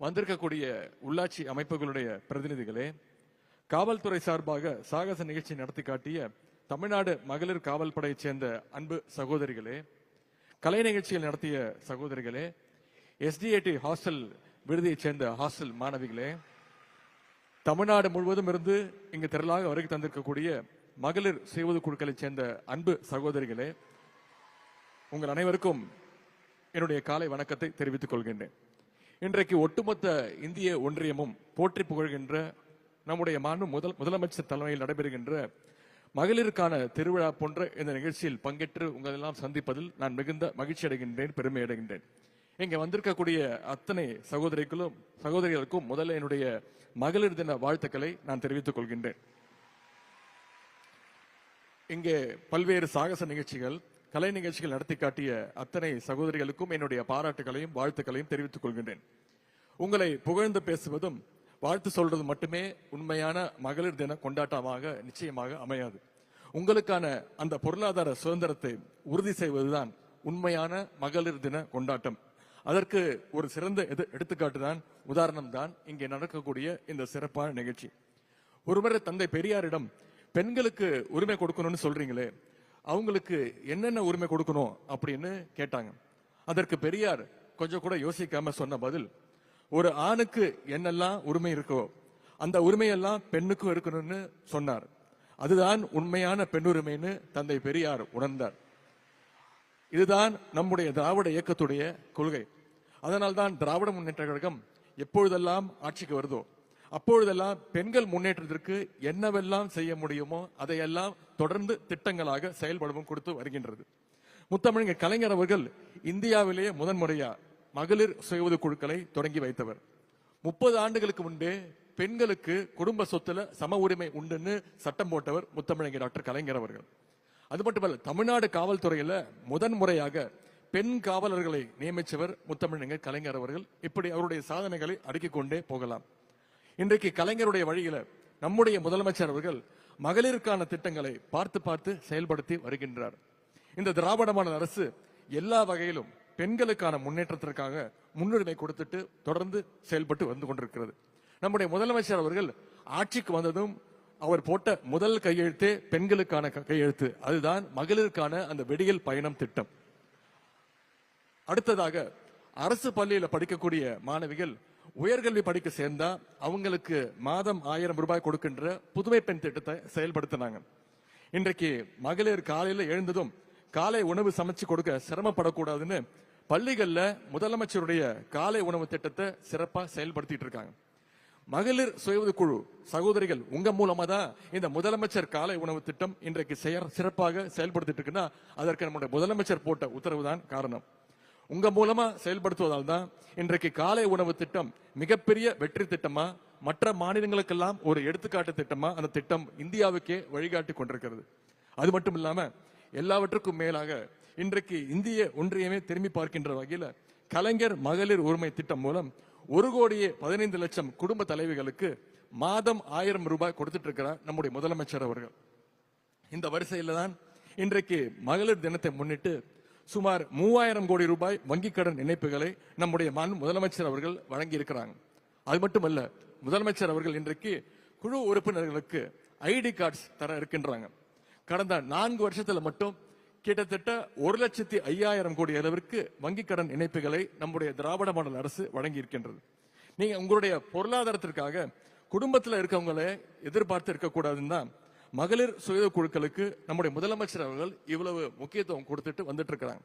வந்திருக்கக்கூடிய உள்ளாட்சி அமைப்புகளுடைய பிரதிநிதிகளே காவல்துறை சார்பாக சாகச நிகழ்ச்சி நடத்தி காட்டிய தமிழ்நாடு மகளிர் காவல் படையைச் சேர்ந்த அன்பு சகோதரிகளே கலை நிகழ்ச்சிகள் நடத்திய சகோதரிகளே எஸ்டிஏடி ஹாஸ்டல் விடுதியைச் சேர்ந்த ஹாஸ்டல் மாணவிகளே தமிழ்நாடு முழுவதும் இருந்து இங்கு திரளாக வருகை தந்திருக்கக்கூடிய மகளிர் செய்வது குழுக்களைச் சேர்ந்த அன்பு சகோதரிகளே உங்கள் அனைவருக்கும் என்னுடைய காலை வணக்கத்தை தெரிவித்துக் கொள்கின்றேன். இன்றைக்கு ஒட்டுமொத்த இந்திய ஒன்றியமும் போற்றி புகழ்கின்ற நம்முடைய மாண்பு முதல் முதலமைச்சர் தலைமையில் நடைபெறுகின்ற மகளிருக்கான திருவிழா போன்ற இந்த நிகழ்ச்சியில் பங்கேற்று உங்களெல்லாம் சந்திப்பதில் நான் மிகுந்த மகிழ்ச்சி அடைகின்றேன் பெருமை அடைகின்றேன். இங்கே வந்திருக்கக்கூடிய அத்தனை சகோதரிகளும் சகோதரிகளுக்கும் முதல்ல என்னுடைய மகளிர் தின வாழ்த்துக்களை நான் தெரிவித்துக் கொள்கின்றேன். இங்கே பல்வேறு சாகச நிகழ்ச்சிகள் கலை நிகழ்ச்சிகள் நடத்தி காட்டிய அத்தனை சகோதரிகளுக்கும் என்னுடைய பாராட்டுகளையும் வாழ்த்துக்களையும் தெரிவித்துக் கொள்கின்றேன். உங்களை புகழ்ந்து பேசுவதும் வாழ்த்து சொல்றது மட்டுமே உண்மையான மகளிர் தின கொண்டாட்டமாக நிச்சயமாக அமையாது. உங்களுக்கான அந்த பொருளாதார சுதந்திரத்தை உறுதி செய்வதுதான் உண்மையான மகளிர் தின கொண்டாட்டம். அதற்கு ஒரு சிறந்த எது- எடுத்துக்காட்டு தான் உதாரணம் தான் இங்கே நடக்கக்கூடிய இந்த சிறப்பான நிகழ்ச்சி. ஒருமுறை தந்தை பெரியாரிடம் பெண்களுக்கு உரிமை கொடுக்கணும்னு சொல்றீங்களே அவங்களுக்கு என்னென்ன உரிமை கொடுக்கணும் அப்படின்னு கேட்டாங்க. அதற்கு பெரியார் கொஞ்சம் கூட யோசிக்காம சொன்ன பதில் ஒரு ஆணுக்கு என்னெல்லாம் உரிமை இருக்கோ அந்த உரிமையெல்லாம் பெண்ணுக்கும் இருக்கணும்னு சொன்னார். அதுதான் உண்மையான பெண்ணுரிமைன்னு தந்தை பெரியார் உணர்ந்தார். இதுதான் நம்முடைய திராவிட இயக்கத்துடைய கொள்கை. அதனால்தான் திராவிட முன்னேற்ற கழகம் எப்பொழுதெல்லாம் ஆட்சிக்கு வருதோ அப்பொழுதெல்லாம் பெண்கள் முன்னேற்றத்திற்கு என்னவெல்லாம் செய்ய முடியுமோ அதையெல்லாம் தொடர்ந்து திட்டங்களாக செயல்படவும் கொடுத்து வருகின்றது. முத்தமிழங்க கலைஞர் அவர்கள் இந்தியாவிலேயே முதன்முறையா மகளிர் சுய குழுக்களை தொடங்கி வைத்தவர். முப்பது ஆண்டுகளுக்கு முன்பே பெண்களுக்கு குடும்ப சொத்துல சம உரிமை உண்டுன்னு சட்டம் போட்டவர் முத்தமிழங்க டாக்டர் கலைஞர் அவர்கள். அது மட்டுமல்ல தமிழ்நாடு காவல்துறையில முதன் முறையாக பெண் காவலர்களை நியமிச்சவர் முத்தமிழங்க கலைஞர் அவர்கள். இப்படி அவருடைய சாதனைகளை அடுக்கிக் கொண்டே போகலாம். இன்றைக்கு கலைஞருடைய வழியில நம்முடைய முதலமைச்சர் அவர்கள் மகளிருக்கான திட்டங்களை பார்த்து பார்த்து செயல்படுத்தி வருகின்றார். இந்த திராவிட மாடல் அரசு எல்லா வகையிலும் பெண்களுக்கான முன்னேற்றத்திற்காக முன்னுரிமை கொடுத்துட்டு தொடர்ந்து செயல்பட்டு வந்து கொண்டிருக்கிறது. நம்முடைய முதலமைச்சர் அவர்கள் ஆட்சிக்கு வந்ததும் அவர் போட்ட முதல் கையெழுத்தே பெண்களுக்கான க- கையெழுத்து. அதுதான் மகளிருக்கான அந்த வெடியல் பயணம் திட்டம். அடுத்ததாக அரசு பள்ளியில படிக்கக்கூடிய மாணவிகள் உயர்கல்வி படிக்க சேர்ந்தா அவங்களுக்கு மாதம் ஆயிரம் ரூபாய் கொடுக்கின்ற புதுமை பெண் திட்டத்தை செயல்படுத்தினாங்க. இன்றைக்கு மகளிர் காலையில எழுந்ததும் காலை உணவு சமைச்சு கொடுக்க சிரமப்படக்கூடாதுன்னு பள்ளிகள்ல முதலமைச்சருடைய காலை உணவு திட்டத்தை சிறப்பா செயல்படுத்திட்டு இருக்காங்க. மகளிர் சுய குழு சகோதரிகள் உங்க மூலமா தான் இந்த முதலமைச்சர் காலை உணவு திட்டம் இன்றைக்கு சிறப்பாக செயல்படுத்திட்டு இருக்குன்னா அதற்கு நம்முடைய முதலமைச்சர் போட்ட உத்தரவு தான் காரணம். உங்க மூலமா செயல்படுத்துவதால் தான் இன்றைக்கு காலை உணவு திட்டம் மிகப்பெரிய வெற்றி திட்டமா மற்ற மாநிலங்களுக்கெல்லாம் ஒரு எடுத்துக்காட்டு திட்டமா அந்த திட்டம் இந்தியாவுக்கே வழிகாட்டி கொண்டிருக்கிறது. அது மட்டும் இல்லாம எல்லாவற்றுக்கும் மேலாக இன்றைக்கு இந்திய ஒன்றியமே திரும்பி பார்க்கின்ற வகையில கலைஞர் மகளிர் உரிமை திட்டம் மூலம் ஒரு கோடியே பதினைந்து லட்சம் குடும்ப தலைவிகளுக்கு மாதம் ஆயிரம் ரூபாய் கொடுத்துட்டு இருக்கிறார் நம்முடைய முதலமைச்சர் அவர்கள். இந்த வரிசையில தான் இன்றைக்கு மகளிர் தினத்தை முன்னிட்டு சுமார் மூவாயிரம் கோடி ரூபாய் வங்கிக் கடன் இணைப்புகளை நம்முடைய மண் முதலமைச்சர் அவர்கள் வழங்கி இருக்கிறாங்க அது மட்டுமல்ல முதலமைச்சர் அவர்கள் இன்றைக்கு குழு உறுப்பினர்களுக்கு ஐடி கார்ட்ஸ் தர இருக்கின்றாங்க. கடந்த நான்கு வருஷத்துல மட்டும் கிட்டத்தட்ட ஒரு லட்சத்தி ஐயாயிரம் கோடி அளவிற்கு வங்கிக் கடன் இணைப்புகளை நம்முடைய திராவிட மாடல் அரசு வழங்கி இருக்கின்றது நீங்க உங்களுடைய பொருளாதாரத்திற்காக குடும்பத்தில் இருக்கவங்களை எதிர்பார்த்து இருக்கக்கூடாதுன்னு தான் மகளிர் சுய குழுக்களுக்கு நம்முடைய முதலமைச்சர் அவர்கள் இவ்வளவு முக்கியத்துவம் கொடுத்துட்டு வந்துட்டு இருக்கிறாங்க.